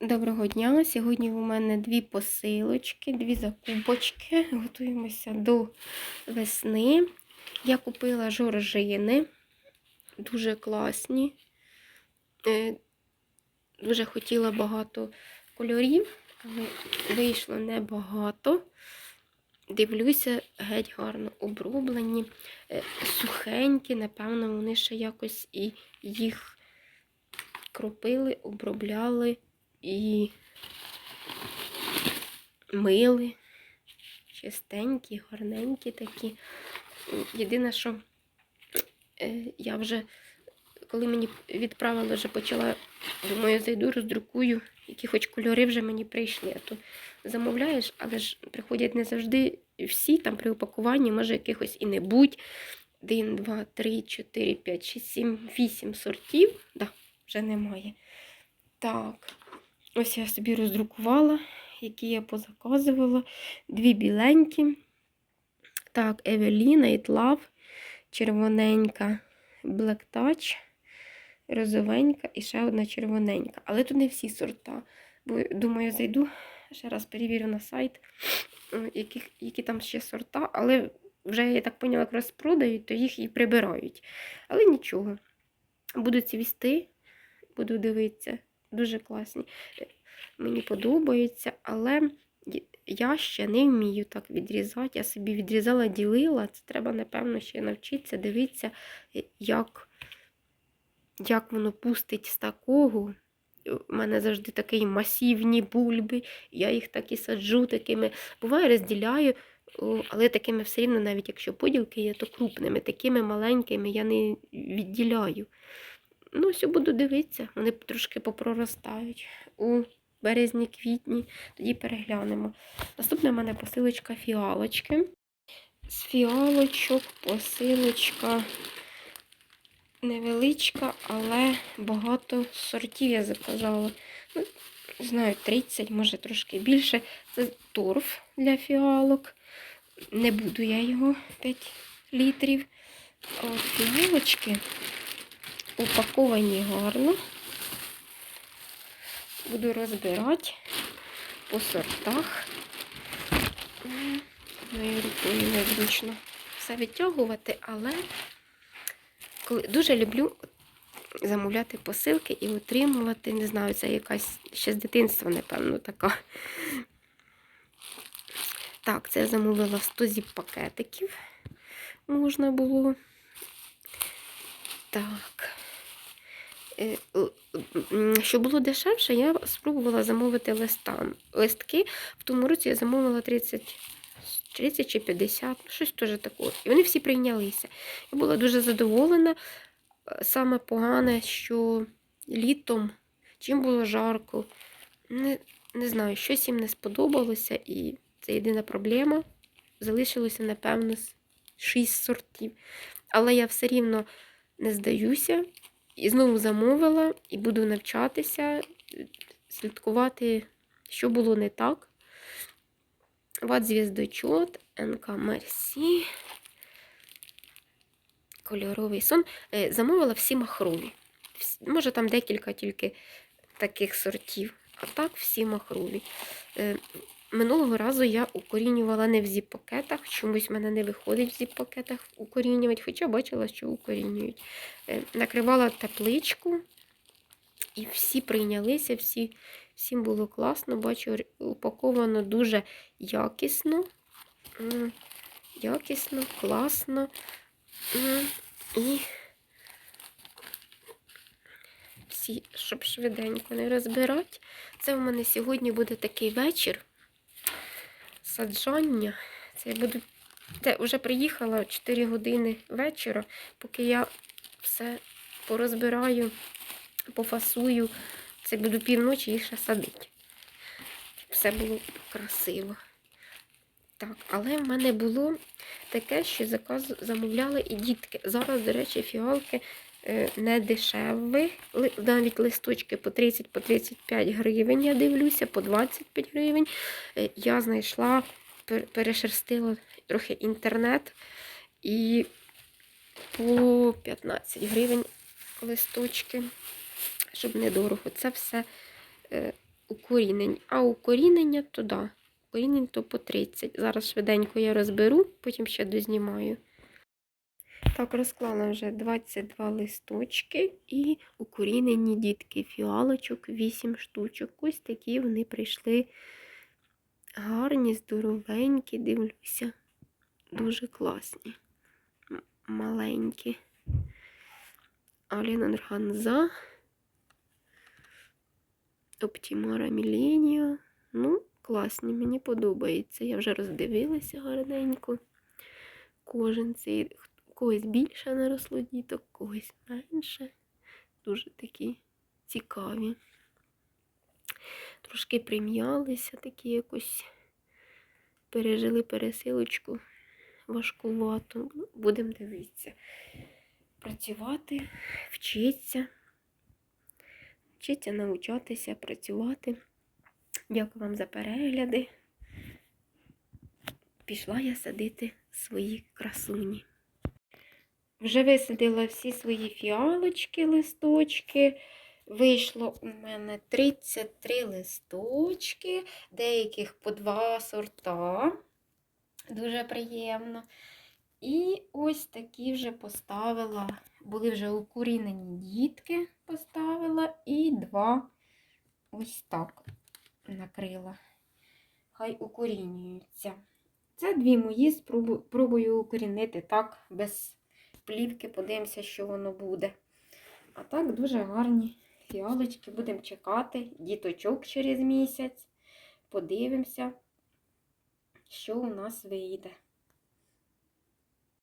Доброго дня! Сьогодні у мене дві посилочки, дві закупочки. Готуємося до весни. Я купила жоржини, дуже класні. Е, Дуже хотіла багато кольорів, але вийшло небагато. Дивлюся, геть гарно оброблені, е, сухенькі, напевно, вони ще якось і їх кропили, обробляли і мили. Чистенькі, гарненькі такі. Єдине, що е, я вже, коли мені відправили, вже почала, думаю, зайду, роздрукую, які хоч кольори вже мені прийшли. А то замовляєш, але ж приходять не завжди всі, там при упакуванні, може якихось і не будь. 1, 2, 3, 4, 5, 6, 7, 8 сортів. Да, вже немає. Так, ось я собі роздрукувала, які я позаказувала. Дві біленькі. Так, Евеліна і Love, червоненька, Black Touch, розовенька і ще одна червоненька. Але тут не всі сорта. Бо, думаю, зайду, ще раз перевірю на сайт, які, які там ще сорта, але вже, я так поняла, як розпродають, то їх і прибирають. Але нічого. Буду цвісти, буду дивитися. Дуже класні. Е, Мені подобаються, але я ще не вмію так відрізати. Я собі відрізала, ділила. Це треба, напевно, ще навчитися, дивитися, е, як, як воно пустить з такого. У мене завжди такі масивні бульби, я їх так і саджу такими. Буває, розділяю, але такими все рівно, навіть якщо поділки є, то крупними, такими маленькими я не відділяю. Ну, все буду дивитися, вони трошки попроростають у березні-квітні, тоді переглянемо. Наступна в мене посилочка фіалочки. З фіалочок посилочка невеличка, але багато сортів я заказала. Ну, знаю, 30, може трошки більше. Це торф для фіалок. Не буду я його 5 літрів. От фіалочки упаковані гарно. Буду розбирати по сортах. Моєю рукою незручно все витягувати, але дуже люблю замовляти посилки і отримувати, не знаю, це якась ще з дитинства, напевно, така. Так, це я замовила 100 зіп-пакетиків. Можна було. Так. Е, Щоб було дешевше, я спробувала замовити листам. листки. В тому році я замовила 30, 30 чи 50, ну, щось теж таке. І вони всі прийнялися. Я була дуже задоволена. Е, Саме погане, що літом, чим було жарко, не, не знаю, щось їм не сподобалося, і це єдина проблема. Залишилося, напевно, 6 сортів. Але я все рівно не здаюся. І знову замовила, і буду навчатися, е, слідкувати, що було не так. Вот звіздочот, НК Мерсі. Кольоровий сон. Е, Замовила всі махрові. Може, там декілька тільки таких сортів, а так всі махрові. Минулого разу я укорінювала не в зіп-пакетах, чомусь в мене не виходить в зіп-пакетах укорінювати, хоча бачила, що укорінюють. Е, Накривала тепличку, і всі прийнялися, всі, всім було класно. Бачу, упаковано дуже якісно. Якісно, класно. І всі, щоб швиденько не розбирати. Це у мене сьогодні буде такий вечір саджання. Це я буду. Це вже приїхала 4 години вечора, поки я все порозбираю, пофасую. Це буду півночі їх ще садити. Все було красиво. Так, але в мене було таке, що заказ замовляли і дітки. Зараз, до речі, фіалки не дешеві. Навіть листочки по 30 по 35 гривень, я дивлюся, по 25 гривень. Е, Я знайшла, перешерстила трохи інтернет і по 15 гривень листочки, щоб недорого. Це все е, укорінень. А укорінення то да. Укорінень то по 30. Зараз швиденько я розберу, потім ще дознімаю. Так, розклала вже 22 листочки і укорінені дітки фіалочок 8 штучок. Ось такі вони прийшли гарні, здоровенькі, дивлюся. Дуже класні. Маленькі. Аліна Нрганза. Оптімара Міленіо. Ну, класні, мені подобається. Я вже роздивилася гарненько. Кожен цей когось більше наросло діток, когось менше. Дуже такі цікаві. Трошки прим'ялися, такі якось пережили пересилочку важкувато. Ну, Будемо дивитися. Працювати, вчитися. Вчиться навчатися, працювати. Дякую вам за перегляди. Пішла я садити свої красуні. Вже висадила всі свої фіалочки, листочки. Вийшло у мене 33 листочки, деяких по два сорта. Дуже приємно. І ось такі вже поставила, були вже укорінені дітки, поставила, і два ось так накрила. Хай укорінюються. Це дві мої, спробу- пробую укорінити так, без плівки, подивимося, що воно буде. А так дуже гарні фіалочки. Будемо чекати діточок через місяць. Подивимося, що у нас вийде.